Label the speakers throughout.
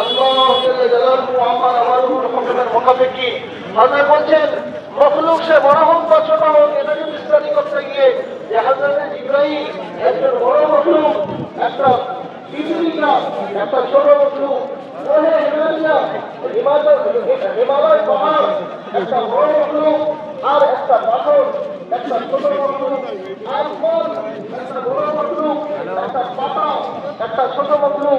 Speaker 1: আল্লাহ আমার আমারুর হুকুমের মোকাবেকি আল্লাহ বলছেন মখলুক সে বড় হোক বা ছোট হোক এটাকে বিস্তারিত করতে গিয়ে হাজরত ইব্রাহিম বড় মখলুক একটা একটা ছোট মখলুক হিমালয়া একটা বড় মখলুক আর একটা ছোট আর একটা বড় মখলুক একটা একটা ছোট করে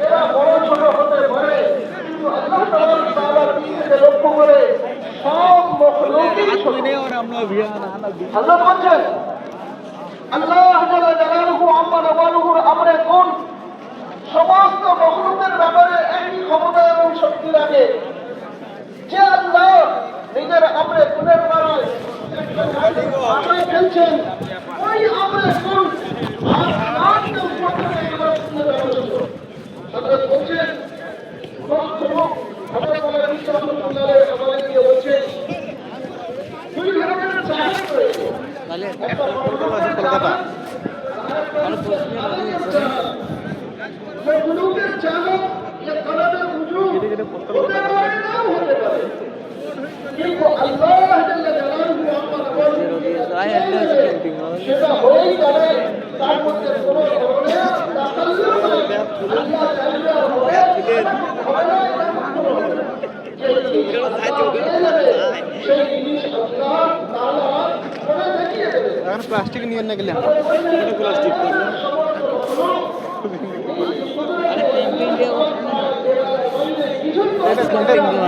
Speaker 1: এরা বড় ছোট হতে পারে কিন্তু আল্লাহ তাআলার দিকে লক্ষ্য করে সব মখলুকই ছোট আল্লাহ বলছেন আল্লাহ জালালুহু আম্মা নওয়ালুহুর আমরে কোন সমস্ত মখলুকের ব্যাপারে একই ক্ষমতা এবং শক্তি রাখে যে আল্লাহ নিজের আমরে গুণের দ্বারায় আমরে ফেলছেন ওই আমরে হযরত বলছেন মখলুক হযরত আলী রাহমাতুল্লাহ আলাইহি আমাদের দিয়ে বলছেন দুই ধরনের চাহিদা রয়েছে একটা মখলুকের
Speaker 2: কলকাতা
Speaker 1: মখলুকের চাহত যে কালামের উজুদ ওদের দ্বারা নাও হতে পারে কিন্তু আল্লাহ জাল্লা জালালহু আম্মা নওয়ালুহু সেটা হয়েই যাবে। তার মধ্যে কোনো ধরনের
Speaker 2: প্লাস্টিক নিয়ে না গেলে
Speaker 1: প্লাস্টিক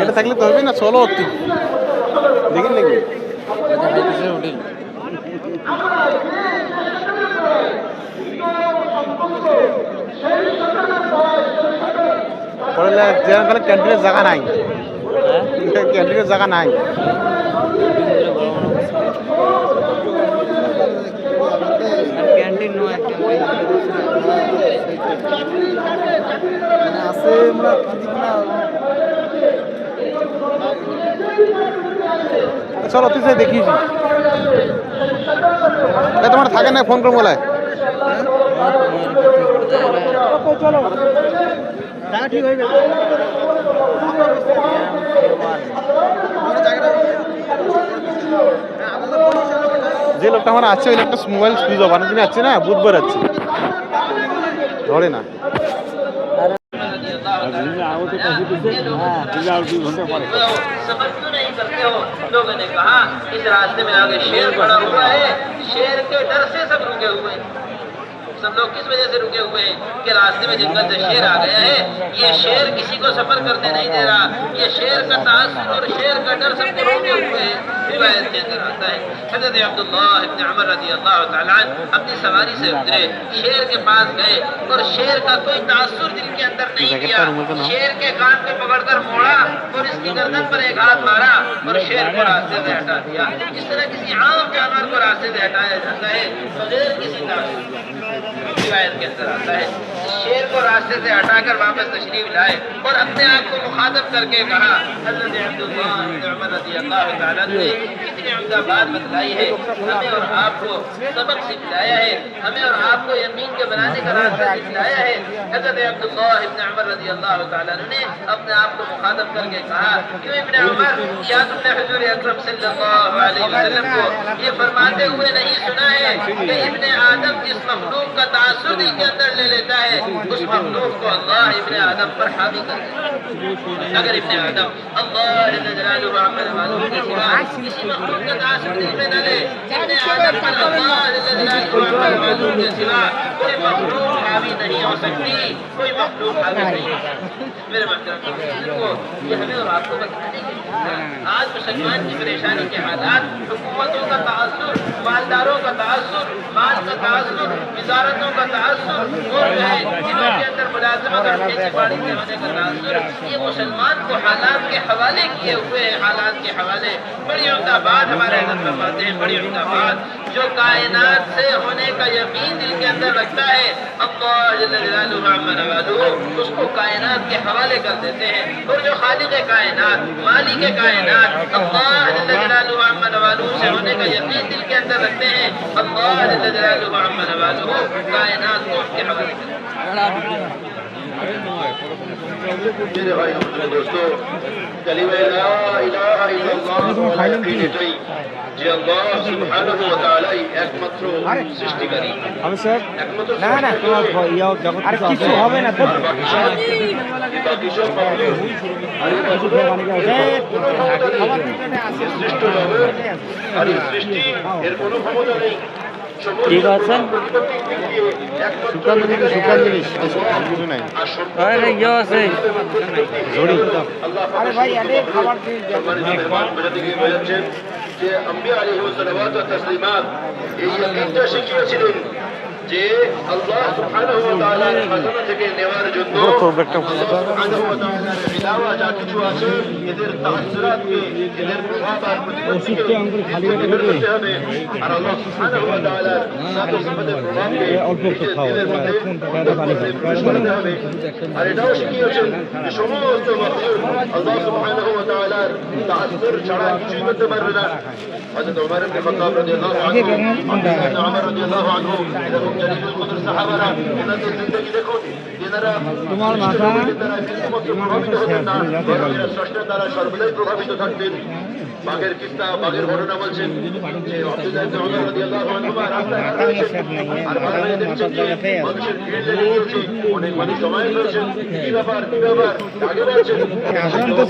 Speaker 2: এটা থাকলে তো হবে না চলো অতি। দেখেন নাকি? যেখানে ক্যান্টিনের জায়গা নাই। ক্যান্টিনের জায়গা নাই।
Speaker 3: ক্যান্টিন নয় ক্যান্টিন
Speaker 2: আছে। আমরা চলো তুই এ, তোমার থাকে না ফোন করব বলে? যে লোকটা আমার আছে ওই লোকটা মোবাইল সুইচ অফ আছে না বুধবার আছে ধরে না।
Speaker 4: دن نہیں کرتے ہو لوگوں نے کہا اس راستے میں آگے شیر پڑا ہوا ہے، شیر کے ڈر سے سب رکے ہوئے سب لوگ کس وجہ سے رکے ہوئے ہیں کہ راستے میں جنگل سے شیر آ گیا ہے؟ یہ شیر کسی کو سفر کرنے نہیں دے رہا۔ یہ شیر کا تاثر اور شیر کا ڈر سب کو رکے ہوئے ہیں۔ روایت کے اندر آتا ہے حضرت عبداللہ ابن عمر رضی اللہ تعالیٰ اپنی سواری سے اترے شیر کے پاس گئے اور
Speaker 2: شیر
Speaker 4: کا
Speaker 2: کوئی تاثر دل کے
Speaker 4: اندر نہیں کیا۔ شیر کے کان کو پکڑ کر موڑا اور اس کی گردن پر ایک ہاتھ مارا اور شیر کو راستے سے ہٹا دیا۔ اس طرح کسی عام جانور کو راستے سے ہٹایا جاتا ہے بغیر کسی تاثر शेर को شیر کو راستے سے ہٹا کر واپس تشریف لائے اور اپنے آپ کو مخاطب کر کے کہا، حضرت عبداللہ عمر رضی اللہ تعالیٰ نے کتنی عمدہ بات بتلائی ہے، ہمیں اور آپ کو سبق سکھلایا ہے، ہمیں اور آپ کو یمین کے بنانے کا راستہ سکھلایا ہے۔ حضرت عبداللہ ابن عمر رضی اللہ تعالیٰ نے اپنے آپ کو مخاطب کر کے کہا، کیوں ابن عمر، کیا تم نے حضور اکرم صلی اللہ علیہ وسلم کو یہ فرماتے ہوئے نہیں سنا ہے کہ ابن آدم جس مخلوق کا تاثر ہی کے اندر لے لیتا ہے؟ مش مخلوق والله ابن آدم فرحة نقر ابن آدم الله جل جلاله وعمل معلومة مش مخلوق قد عاشق تجمعنا ابن آدم الله جل جلاله وعمل معلومة سواه مخلوق راوی نہیں ہو سکتی کوئی مخلوق حاوی نہیں ہاں۔ ہو سکتی میرے کو یہ ہمیں اور آپ کو بتانے کے ہاں۔ آج مسلمان کی پریشانی کے حالات حکومتوں کا تاثر مالداروں کا تاثر مال کا تاثر وزارتوں کا تاثر اور جو ہے جنہوں کے اندر ملازمت اور کھیتی باڑی کے ہونے کا تاثر یہ مسلمان کو حالات کے حوالے کیے ہوئے ہیں حالات کے حوالے۔ بڑی عمدہ بات ہمارے حضرت فرماتے ہیں بڑی عمدہ بات۔ جو کائنات سے ہونے کا یقین دل کے اندر رکھتا ہے، اللہ جل اس کو کائنات کے حوالے کر دیتے ہیں۔ اور جو خالق کائنات، مالک کائنات، اللہ جل
Speaker 5: سے ہونے کا یقین دل کے اندر رکھتے ہیں۔ اللہ جل کائنات کو اس کے حوالے کرتے ہیں۔
Speaker 6: আমি স্যার না না ইয়ে কিছু হবে না তো
Speaker 5: সৃষ্ট এর কোনো ক্ষমতা নেই
Speaker 6: ঠিক আছে।
Speaker 2: শুকান জিনিস শুকান জিনিস কিছু নাই।
Speaker 5: আরে
Speaker 6: ইয়ে আছে?
Speaker 5: ঝড়ি
Speaker 6: আরে ভাই আরে খাবার
Speaker 5: বোঝাচ্ছেন যে আম্বিয়া আলাইহিস সালাওয়াত ওয়া তাসলিমাত এই ইয়াকিনটা শিখিয়েছিলেন যে আল্লাহ সুবহানাহু ওয়া তাআলার খাজানা থেকে নেওয়ার জন্য আল্লাহ সুবহানাহু ওয়া তাআলার ইলাওয়া যা কিছু আছে এদের তাসসুরাতকে এদের প্রভাব আর প্রতিপত্তিকে বের করতে হবে। আর আল্লাহ সুবহানাহু ওয়া তাআলার সাথে সিফাতের প্রভাবকে নিজের দিলের মধ্যে প্রবেশ করতে হবে। আর এটাও শিখিয়েছেন যে সমস্ত মাখলুক আল্লাহ সুবহানাহু ওয়া তাআলার তাআসসুর ছাড়া কিছুই করতে পারবে না। হযরত ওমর ইবনে খাত্তাব রাদিয়াল্লাহু আনহু আব্দুল্লাহ ওমর রাদিয়াল্লাহু আনহু তোমার মাথা সর্বদাই প্রভাবিত থাকতেন বাঘের কিস্তা বাঘের ঘটনা বলছেন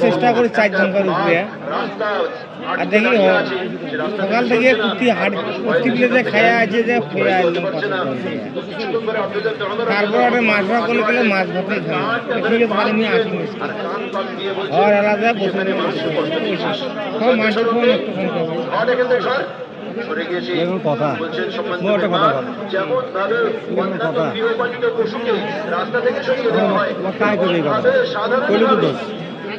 Speaker 6: চেষ্টা করি চারজন করে
Speaker 5: রাস্তা
Speaker 6: আর দেখি সকাল থেকে কুর্তি হাট কুর্তি প্লেটে খায়া আছে যে পুরা একদম তারপর একটা মাছ ভাত করলে গেলে মাছ ভাতই খাই আমি আসি আর আলাদা বসে সব মাছের ফোন একটু ফোন করব। কথা। একটা কথা কথা। করে কইলে দোষ।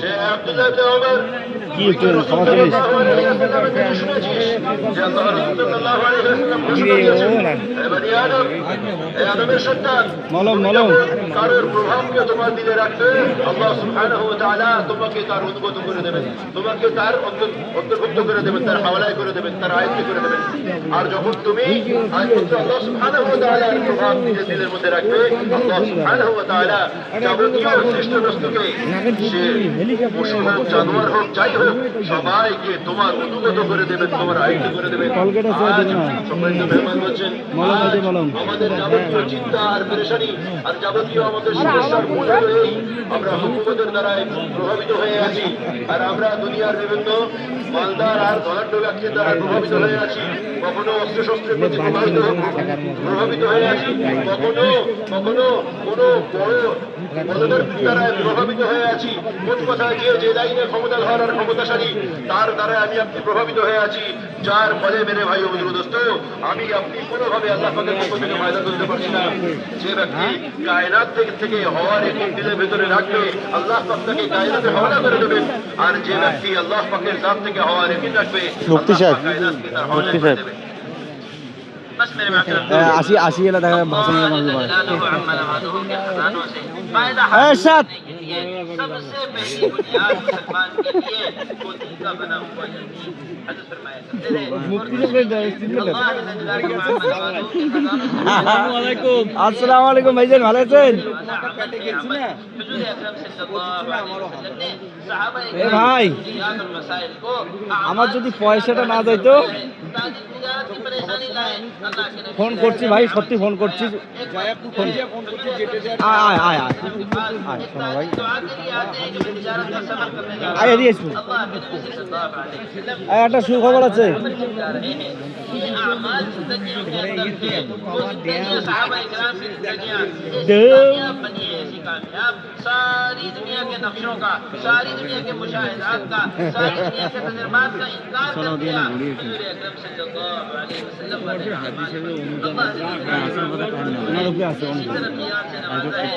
Speaker 6: কি একটু ক্ষমা করিস?
Speaker 5: শুনেছিস যে আল্লাহ রাসূল সাল্লাল্লাহু আলাইহি ওয়াসাল্লাম
Speaker 6: কি
Speaker 5: ঘোষণা
Speaker 6: রে, ও
Speaker 5: দিয়েছেন
Speaker 6: না।
Speaker 5: হে বনি আদম হে আদমের সন্তান
Speaker 6: মলম,
Speaker 5: প্রভাবকে তোমার দিলে রাখবে আল্লাহ সুবহানাহু ওয়া তোমাকে তার উদ্গত করে দেবেন তোমাকে তার অন্ত- অন্তর্ভুক্ত করে দেবেন তার হাওলায় করে দেবেন তার আয়ত্তে করে দেবেন আর যখন তুমি আল্লাহ সুবহানাহু ওয়া তাআলার প্রভাব নিজের দিলের মধ্যে রাখবে আল্লাহ সুবহানাহু ওয়া তাআলা যাবতীয় সে পশু হোক জানোয়ার হোক যাই হোক সবাইকে তোমার অনুগত করে দেবেন তোমার আয়ত্ত করে দেবেন।
Speaker 6: কলগেট আছে,
Speaker 5: আজ
Speaker 6: দেবে না।
Speaker 5: সম্মানিত মেহমান বলছেন
Speaker 6: মলম আছে,
Speaker 5: আজ
Speaker 6: মলম।
Speaker 5: আমাদের যাবতীয় চিন্তা আর পেরেশানি আর যাবতীয় আমাদের সমস্যার মূল হলো আমরা হুকুমতের দ্বারাই প্রভাবিত হয়ে আছি। আর আমরা দুনিয়ার বিভিন্ন মালদার আর ধনাঢ্য ব্যক্তির দ্বারা প্রভাবিত হয়ে আছি। কখনো অস্ত্র প্রতি প্রভাবিত প্রভাবিত হয়ে আছি। কখনো কখনো কোনো বড় বলবর্তীর দ্বারা প্রভাবিত হয়ে আছি। কোন কথায় গিয়ে যে লাইনে ক্ষমতা ধর আর ক্ষমতাশালী তার দ্বারা আমি আপনি প্রভাবিত হয়ে আছি। যার ফলে মেরে ভাই অবজুর আমি আপনি কোনোভাবে আল্লাহ পাকের পক্ষ থেকে ফায়দা তুলতে পারছি না। যে ব্যক্তি কায়নাত থেকে থেকে হওয়ার একটি দিলের ভেতরে রাখবে আল্লাহ পাক তাকে কায়নাতে হওয়ালা করে দেবেন আর যে ব্যক্তি আল্লাহ পাকের জাত থেকে হওয়ার একিন রাখবে আল্লাহ পাক কায়নাতকে তার হওয়ালা করে দেবেন।
Speaker 6: আশি আসি এলে দেখা ভাষণ সাত। আসসালামু আলাইকুম ভালো আছেন? ভাই, আমার যদি পয়সাটা না যাইতো ফোন করছি ভাই, সত্যি ফোন করছি। আয় আয় আয়। আয়, শোনো ভাই। আয় একটা সুখবর আছে।
Speaker 4: کامیاب ساری دنیا کے نقشوں کا ساری دنیا کے مشاہدات کا ساری
Speaker 6: دنیا
Speaker 4: کے تجربات کا انکار کر دیا۔ حضور اکرم صلی اللہ علیہ وسلم اللہ اسی طرح قیام سے نوازا ہے۔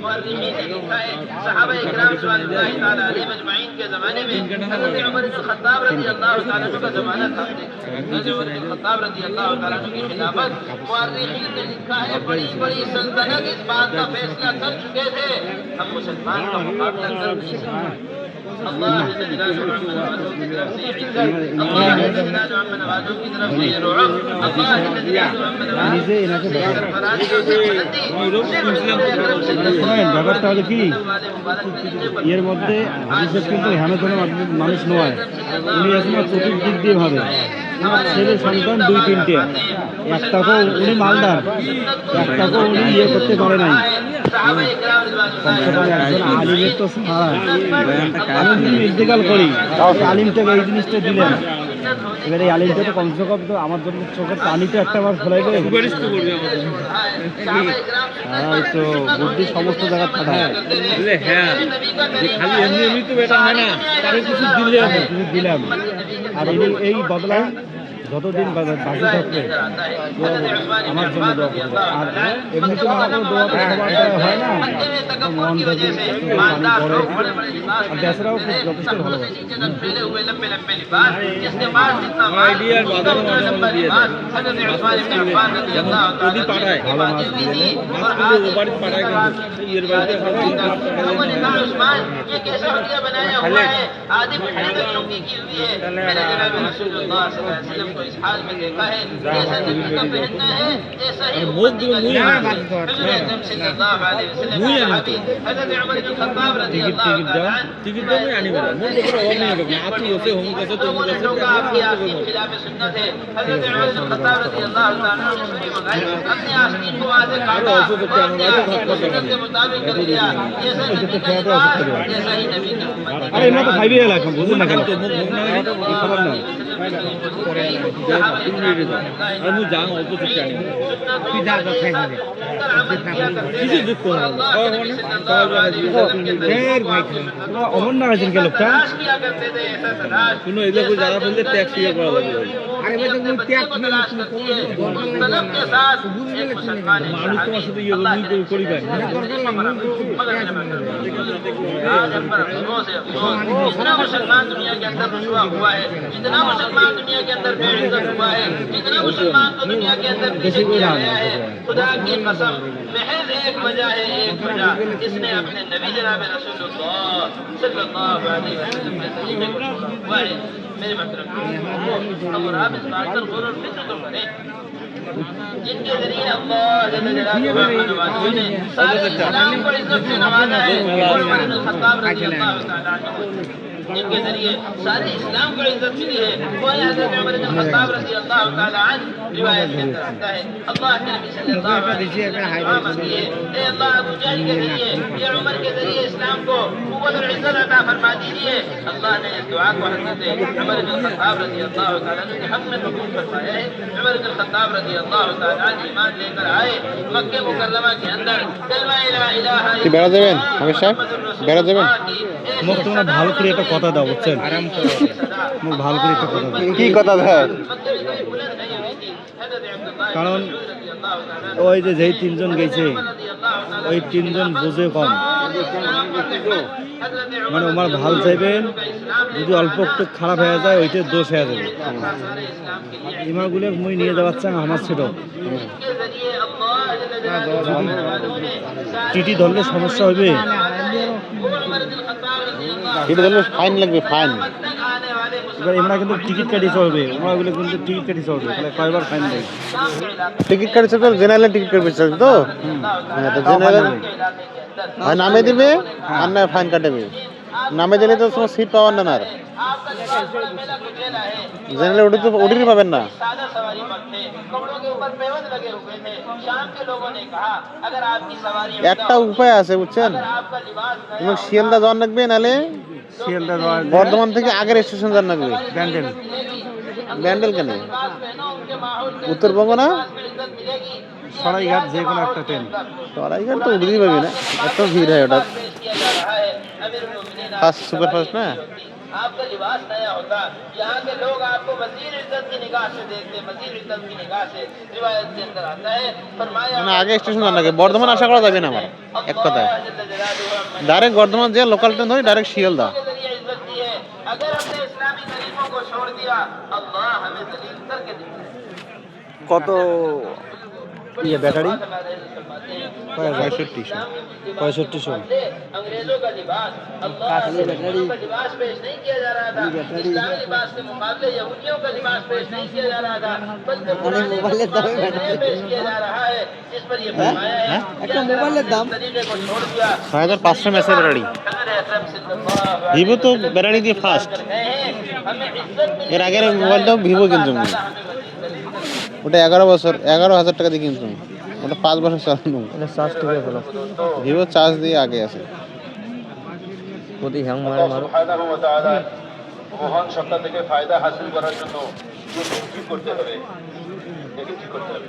Speaker 4: مورخین نے لکھا ہے۔ صحابہ اکرام صلی اللہ تعالیٰ علیہ
Speaker 6: مجمعین کے زمانے میں
Speaker 4: حضرت عمر بن خطاب رضی اللہ تعالیٰ کا زمانہ تھا۔ حضرت عمر خطاب رضی اللہ تعالیٰ کی خلافت مورخین نے لکھا ہے۔ بڑی بڑی سلطنت اس بات کا की खिलाफत मुअर्रिखीन ने लिखा है बड़ी बड़ी सल्तनत इस बात का फैसला कर चुके थे हम मुसलमान का मुकाबला कर नहीं सकते अल्लाह जल्ल जलालहु अम्मा नवाज़ों की तरफ से इज्जत अल्लाह जल्ल जलालहु अम्मा नवाज़ों की तरफ से रुअब अल्लाह जल्ल जलालहु अम्मा नवाज़ों
Speaker 6: নিজে এনাকে দেখায়।
Speaker 4: শোনেন,
Speaker 6: ব্যাপারটা হলো কি এর মধ্যে হাদিসের কিন্তু হেনতেন মানুষ নয় উনি এখন চতুর্দিক দিয়ে ভাবে ওনার ছেলে সন্তান দুই তিনটে একটাকেও উনি মালদার একটাকেও উনি ইয়ে করতে পারে নাই কমসে কম একজন আলিমের তো ছাড়া ইন্তেকাল করি আলিমটাকে এই জিনিসটা দিলেন এবার এই আলিমটা তো কমসে কম তো আমার জন্য চোখের পানিটা একটা বার ফেলাই দেবে হ্যাঁ তো বুদ্ধি সমস্ত জায়গা
Speaker 4: হ্যাঁ খালি এমনি তো হয় না কিছু
Speaker 6: দিলাম আর এই বদলা যতদিন বা- বাকি থাকবে তো আমার জন্য দোয়া করবে আর এমনি তো আমাকে দোয়া তো সবার দ্বারা হয় না তো মন থেকে একটু পানি পড়ে আর দেশরাও খুব যথেষ্ট ভালোবাসে
Speaker 4: যদি পাঠায়
Speaker 6: ভালো মাছ দিয়ে এলে
Speaker 4: মাছ কিন্তু ও বাড়িতে পাঠায় কিন্তু को इस हाल में देखा है कैसा जन्नत पहनना है ऐसा ही उम्मत की हजरत उमर बिन खत्ताब रजी अल्लाह तआला
Speaker 6: टिकट
Speaker 4: दो
Speaker 6: में आने वाला मुझे पूरा और नहीं होगा आप ही होते होंगे कैसे
Speaker 4: तुम कैसे क्या आपकी आपकी खिलाफ सुन्नत है हजरत उमर बिन खत्ताब रजी अल्लाह तआला ने सुनी मगर अपने आस्तीन को आधे काटा और सुन्नत के मुताबिक कर दिया ऐसा नबी का
Speaker 6: निकाह
Speaker 4: ऐसा ही नबी की उम्मत
Speaker 6: अरे ना तो खाई भी है लाख बुझ ना खबर না
Speaker 4: আর
Speaker 6: মু যাং অল্প চুপ জানি তুই যা যা খাই খাবে কিছু দুঃখ ফের ভাই অমর না আছেন কে কোনো এলাকা যারা ফেলতে ট্যাক্স করা লাগবে
Speaker 4: مطلب دنیا کے اندر رسوا مسلمان دنیا کے اندر بے ہوا ہے خدا کی ایک وجہ ہے ایک وجہ اس نے اپنے نبی جناب میرے محترم اور अलैहि वसल्लम के तरीके को छोड़ा हुआ है मेरे मतलब और आप इस बात पर गौर और फिक्र तो करें जिनके जरिए अल्लाह जल्ल जलालहु रहमान ने सारे इस्लाम को इज्जत से नवाजा है और उमर इब्न खत्ताब रज़ी अल्लाह तआला ان کے ذریعے سارے اسلام کو عزت ملی ہے۔ وہ حضرت عمر بن خطاب رضی اللہ تعالی عنہ روایت کے اندر آتا ہے۔ اللہ کے نبی صلی اللہ علیہ وسلم کی ہے۔ اے اللہ ابو جہل کے ذریعے یا عمر کے ذریعے اسلام کو قوت اور عزت عطا فرما دیجیے۔ اللہ نے اس دعا کو حضرت عمر بن خطاب رضی اللہ تعالی عنہ کے حق میں قبول فرمایا ہے۔ عمر بن خطاب رضی اللہ تعالی عنہ ایمان لے کر آئے۔ مکہ مکرمہ کے اندر کلمہ
Speaker 2: لا الہ الا اللہ محمد الرسول اللہ
Speaker 6: মোক তোমরা ভালো করে একটা কথা দাও বুঝছেন? মোক ভালো করে একটা কথা দাও।
Speaker 2: কি কথা দেয়
Speaker 6: কারণ ওই যে যেই তিনজন গেছে ওই তিনজন বুঝে কম। মানে আমার ভালো চাইবেন যদি অল্প একটু খারাপ হয়ে যায় ওইটার দোষ হয়ে যাবে। ইমারগুলো মুই নিয়ে যাওয়ার চান আমার ছিল টিটি ধরলে সমস্যা হবে।
Speaker 2: এটা ধরলে ফাইন লাগবে ফাইন
Speaker 6: এবার এমরা কিন্তু টিকিট কাটি হবে ওরা বলে কিন্তু টিকিট কাটি হবে তাহলে কয়বার ফাইন দেয়
Speaker 2: টিকিট কাটি চলবে জেনারেল টিকিট কাটবে চলবে তো? হ্যাঁ তো জেনারেল হয় নামে দিবে হ্যাঁ। আর না ফাইন কাটবে। নামে দিলে তো তোমার সিট পাবেন না আর। জেনারেল ওটি তো ওটিটি পাবেন না। একটা উপায় আছে বুঝছেন? শিয়ালদা জন রাখবে নাহলে বর্ধমান থেকে আগের স্টেশন যান নাকি?
Speaker 6: ব্যান্ডেল।
Speaker 2: ব্যান্ডেল কেন? উত্তরবঙ্গ না?
Speaker 6: সরাইঘাট যে কোনো একটা ট্রেন।
Speaker 2: সরাইঘাট তো উঠতেই পাবি না। এত ভিড় হয় ওটা
Speaker 4: ফার্স্ট সুপারফাস্ট না? है अमीर उल-मोमिनीन
Speaker 2: फास्ट सुपर फास्ट ना
Speaker 4: आपका लिबास नया होता यहाँ के लोग आपको मजीद इज्जत की निगाह से देखते मजीद इज्जत की निगाह से रिवायत के अंदर आता है फरमाया
Speaker 2: মানে আগে স্টেশন জানা লাগে বর্ধমান আশা করা যাবে না আমার এক কথায় ডাইরেক্ট বর্ধমান যে লোকাল ট্রেন ধরি ডাইরেক্ট শিয়ালদা
Speaker 4: के जरिए इज्जत दी है अगर हमने इस्लामी तरीकों को छोड़ दिया अल्लाह हमें जलील करके दिया
Speaker 6: কত ইয়ে ব্যাটারি
Speaker 2: পঁয়ষট্টি
Speaker 6: পঁয়ষট্টিশো
Speaker 4: अंग्रेजों का लिबास अल्लाह के रसूल का लिबास पेश नहीं किया जा रहा था इस्लामी लिबास के मुकाबले यहूदियों का लिबास पेश नहीं किया जा रहा था बल्कि कुरान में पेश किया जा रहा है जिस पर ये फरमाया है कि अगर हमने इस तरीके को छोड़ दिया
Speaker 2: ছয় হাজার পাঁচশো মেসের ব্যাটারি
Speaker 4: हजरत अकरम सल्लल्लाहु
Speaker 2: ভিভো তো ব্যাটারি দিয়ে ফার্স্ট
Speaker 4: अलैहि वसल्लम हमें इज्जत मिली
Speaker 2: এর আগের মোবাইলটাও ভিভো কিনতাম আমি।
Speaker 4: हमें वजीफा
Speaker 2: ওটা এগারো বছর এগারো হাজার টাকা দিয়ে কিনতাম ওটা পাঁচ বছর চালানো
Speaker 6: এটা চার্জ ঠিক আছে
Speaker 2: ভিভো চার্জ দিয়ে আগে আছে।
Speaker 6: প্রতি হ্যাং মারে
Speaker 5: মারো। মহান সত্তা থেকে ফায়দা হাসিল করার জন্য কি করতে হবে। কি করতে হবে।